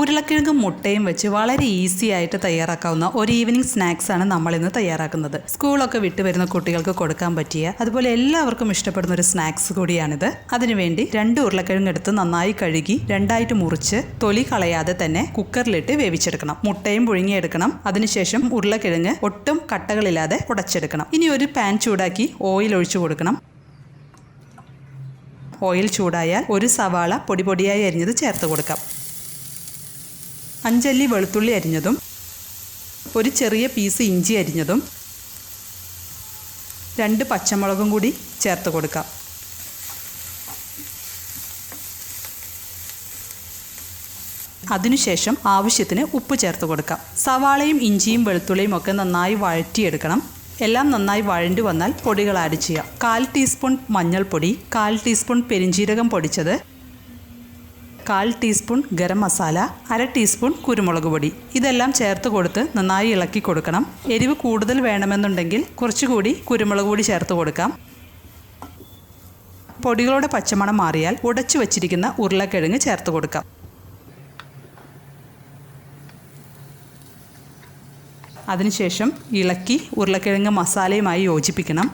ഉരുളക്കിഴങ്ങും മുട്ടയും വെച്ച് വളരെ ഈസി ആയിട്ട് തയ്യാറാക്കാവുന്ന ഒരു ഈവനിങ് സ്നാക്സ് ആണ് നമ്മൾ ഇന്ന് തയ്യാറാക്കുന്നത്. സ്കൂളൊക്കെ വിട്ടു വരുന്ന കുട്ടികൾക്ക് കൊടുക്കാൻ പറ്റിയ അതുപോലെ എല്ലാവർക്കും ഇഷ്ടപ്പെടുന്ന ഒരു സ്നാക്സ് കൂടിയാണിത്. അതിനുവേണ്ടി രണ്ട് ഉരുളക്കിഴങ്ങ് എടുത്ത് നന്നായി കഴുകി രണ്ടായിട്ട് മുറിച്ച് തൊലി കളയാതെ തന്നെ കുക്കറിലിട്ട് വേവിച്ചെടുക്കണം. മുട്ടയും പുഴുങ്ങിയെടുക്കണം അതിനുശേഷം ഉരുളക്കിഴങ്ങ് ഒട്ടും കട്ടകളില്ലാതെ ഉടച്ചെടുക്കണം. ഇനി ഒരു പാൻ ചൂടാക്കി ഓയിൽ ഒഴിച്ചു കൊടുക്കണം. ഓയിൽ ചൂടായാൽ ഒരു സവാള പൊടി പൊടിയായി അരിഞ്ഞത് ചേർത്ത് കൊടുക്കാം. അഞ്ചല്ലി വെളുത്തുള്ളി അരിഞ്ഞതും ഒരു ചെറിയ പീസ് ഇഞ്ചി അരിഞ്ഞതും രണ്ട് പച്ചമുളകും കൂടി ചേർത്ത് കൊടുക്കാം. അതിനുശേഷം ആവശ്യത്തിന് ഉപ്പ് ചേർത്ത് കൊടുക്കാം. സവാളയും ഇഞ്ചിയും വെളുത്തുള്ളിയും ഒക്കെ നന്നായി വഴറ്റിയെടുക്കണം. എല്ലാം നന്നായി വഴണ്ടി വന്നാൽ പൊടികൾ ആഡ് ചെയ്യാം. കാൽ ടീസ്പൂൺ മഞ്ഞൾപ്പൊടി കാൽ ടീസ്പൂൺ പെരിഞ്ചീരകം പൊടിച്ചത് കാൽ ടീസ്പൂൺ ഗരം മസാല അര ടീസ്പൂൺ കുരുമുളക് പൊടി. ഇതെല്ലാം ചേർത്ത് കൊടുത്ത് നന്നായി ഇളക്കി കൊടുക്കണം. എരിവ് കൂടുതൽ വേണമെന്നുണ്ടെങ്കിൽ കുറച്ചുകൂടി കുരുമുളക് പൊടി ചേർത്ത് കൊടുക്കാം. പൊടികളുടെ പച്ചമണം മാറിയാൽ ഉടച്ചു വച്ചിരിക്കുന്ന ഉരുളക്കിഴങ്ങ് ചേർത്ത് കൊടുക്കാം. അതിനുശേഷം ഇളക്കി ഉരുളക്കിഴങ്ങ് മസാലയുമായി യോജിപ്പിക്കണം.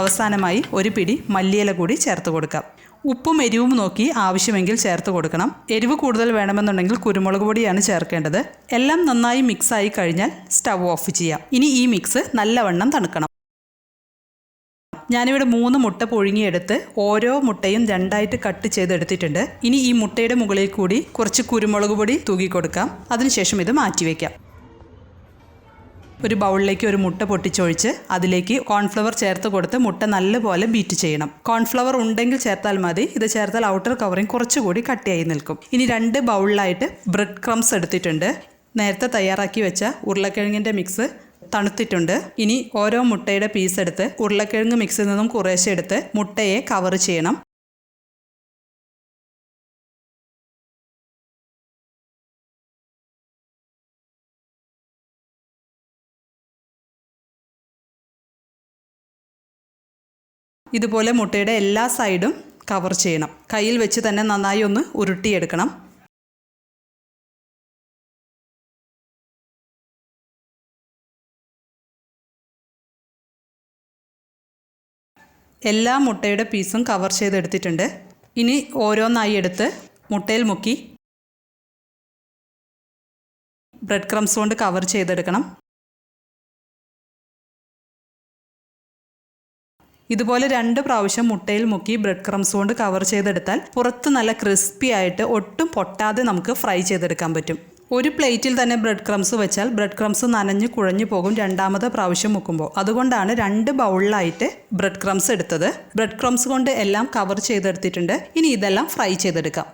അവസാനമായി ഒരു പിടി മല്ലിയില കൂടി ചേർത്ത് കൊടുക്കാം. ഉപ്പും എരിവും നോക്കി ആവശ്യമെങ്കിൽ ചേർത്ത് കൊടുക്കണം. എരിവ് കൂടുതൽ വേണമെന്നുണ്ടെങ്കിൽ കുരുമുളക് പൊടിയാണ് ചേർക്കേണ്ടത്. എല്ലാം നന്നായി മിക്സ് ആയി കഴിഞ്ഞാൽ സ്റ്റവ് ഓഫ് ചെയ്യാം. ഇനി ഈ മിക്സ് നല്ലവണ്ണം തണുക്കണം. ഞാനിവിടെ മൂന്ന് മുട്ട പുഴുങ്ങിയെടുത്ത് ഓരോ മുട്ടയും രണ്ടായിട്ട് കട്ട് ചെയ്തെടുത്തിട്ടുണ്ട്. ഇനി ഈ മുട്ടയുടെ മുകളിൽ കൂടി കുറച്ച് കുരുമുളക് പൊടി തൂക്കി കൊടുക്കാം. അതിനുശേഷം ഇത് മാറ്റിവെക്കാം ഒരു ബൗളിലേക്ക് ഒരു മുട്ട പൊട്ടിച്ചൊഴിച്ച് അതിലേക്ക് കോൺഫ്ലവർ ചേർത്ത് കൊടുത്ത് മുട്ട നല്ലപോലെ ബീറ്റ് ചെയ്യണം. കോൺഫ്ലവർ ഉണ്ടെങ്കിൽ ചേർത്താൽ മതി. ഇത് ചേർത്താൽ ഔട്ടർ കവറിങ് കുറച്ചുകൂടി കട്ടിയായി നിൽക്കും. ഇനി രണ്ട് ബൗളിലായിട്ട് ബ്രെഡ് ക്രംസ് എടുത്തിട്ടുണ്ട്. നേരത്തെ തയ്യാറാക്കി വെച്ച ഉരുളക്കിഴങ്ങിന്റെ മിക്സ് തണുത്തിട്ടുണ്ട്. ഇനി ഓരോ മുട്ടയുടെ പീസ് എടുത്ത് ഉരുളക്കിഴങ്ങ് മിക്സിൽ നിന്നും കുറേശ്ശെ എടുത്ത് മുട്ടയെ കവർ ചെയ്യണം. ഇതുപോലെ മുട്ടയുടെ എല്ലാ സൈഡും കവർ ചെയ്യണം. കയ്യിൽ വെച്ച് തന്നെ നന്നായി ഒന്ന് ഉരുട്ടിയെടുക്കണം. എല്ലാ മുട്ടയുടെ പീസും കവർ ചെയ്തെടുത്തിട്ടുണ്ട്. ഇനി ഓരോന്നായി എടുത്ത് മുട്ടയിൽ മുക്കി ബ്രെഡ് ക്രംസ് കൊണ്ട് കവർ ചെയ്തെടുക്കണം. ഇതുപോലെ രണ്ട് പ്രാവശ്യം മുട്ടയിൽ മുക്കി ബ്രെഡ് ക്രംസ് കൊണ്ട് കവർ ചെയ്തെടുത്താൽ പുറത്ത് നല്ല ക്രിസ്പി ആയിട്ട് ഒട്ടും പൊട്ടാതെ നമുക്ക് ഫ്രൈ ചെയ്തെടുക്കാൻ പറ്റും. ഒരു പ്ലേറ്റിൽ തന്നെ ബ്രെഡ് ക്രംസ് വെച്ചാൽ ബ്രെഡ് ക്രംസ് നനഞ്ഞ് കുഴഞ്ഞു പോകും രണ്ടാമത്തെ പ്രാവശ്യം മുക്കുമ്പോൾ. അതുകൊണ്ടാണ് രണ്ട് ബൗളിലായിട്ട് ബ്രെഡ് ക്രംസ് എടുത്തത്. ബ്രെഡ് ക്രംസ് കൊണ്ട് എല്ലാം കവർ ചെയ്തെടുത്തിട്ടുണ്ട്. ഇനി ഇതെല്ലാം ഫ്രൈ ചെയ്തെടുക്കാം.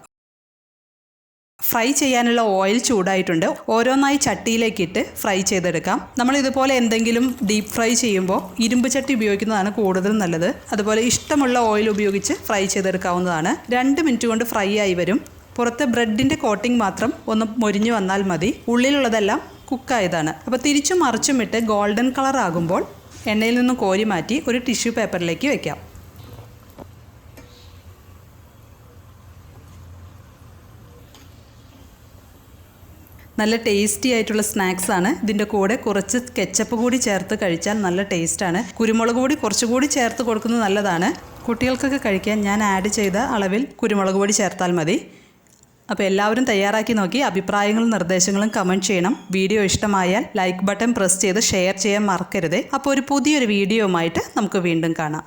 ഫ്രൈ ചെയ്യാനുള്ള ഓയിൽ ചൂടായിട്ടുണ്ട്. ഓരോന്നായി ചട്ടിയിലേക്കിട്ട് ഫ്രൈ ചെയ്തെടുക്കാം. നമ്മൾ ഇതുപോലെ എന്തെങ്കിലും ഡീപ്പ് ഫ്രൈ ചെയ്യുമ്പോൾ ഇരുമ്പ് ചട്ടി ഉപയോഗിക്കുന്നതാണ് കൂടുതൽ നല്ലത്. അതുപോലെ ഇഷ്ടമുള്ള ഓയിൽ ഉപയോഗിച്ച് ഫ്രൈ ചെയ്തെടുക്കാവുന്നതാണ്. രണ്ട് മിനിറ്റ് കൊണ്ട് ഫ്രൈ ആയി വരും. പുറത്ത് ബ്രെഡിന്റെ കോട്ടിംഗ് മാത്രം ഒന്ന് മൊരിഞ്ഞു വന്നാൽ മതി. ഉള്ളിലുള്ളതെല്ലാം കുക്കായതാണ്. അപ്പോൾ തിരിച്ചും മറിച്ചും ഇട്ട് ഗോൾഡൻ കളർ ആകുമ്പോൾ എണ്ണയിൽ നിന്ന് കോരി മാറ്റി ഒരു ടിഷ്യൂ പേപ്പറിലേക്ക് വെക്കാം. നല്ല ടേസ്റ്റി ആയിട്ടുള്ള സ്നാക്സ് ആണ്. ഇതിന്റെ കൂടെ കുറച്ച് കെച്ചപ്പ് കൂടി ചേർത്ത് കഴിച്ചാൽ നല്ല ടേസ്റ്റാണ് കുരുമുളക് പൊടി കുറച്ചുകൂടി ചേർത്ത് കൊടുക്കുന്നത് നല്ലതാണ്. കുട്ടികൾക്കൊക്കെ കഴിക്കാൻ ഞാൻ ആഡ് ചെയ്ത അളവിൽ കുരുമുളക് പൊടി ചേർത്താൽ മതി. അപ്പോൾ എല്ലാവരും തയ്യാറാക്കി നോക്കി. അഭിപ്രായങ്ങളും നിർദ്ദേശങ്ങളും കമന്റ് ചെയ്യണം. വീഡിയോ ഇഷ്ടമായാൽ ലൈക്ക് ബട്ടൺ പ്രസ് ചെയ്ത് ഷെയർ ചെയ്യാൻ മറക്കരുത്. അപ്പോൾ ഒരു പുതിയൊരു വീഡിയോയുമായിട്ട് നമുക്ക് വീണ്ടും കാണാം.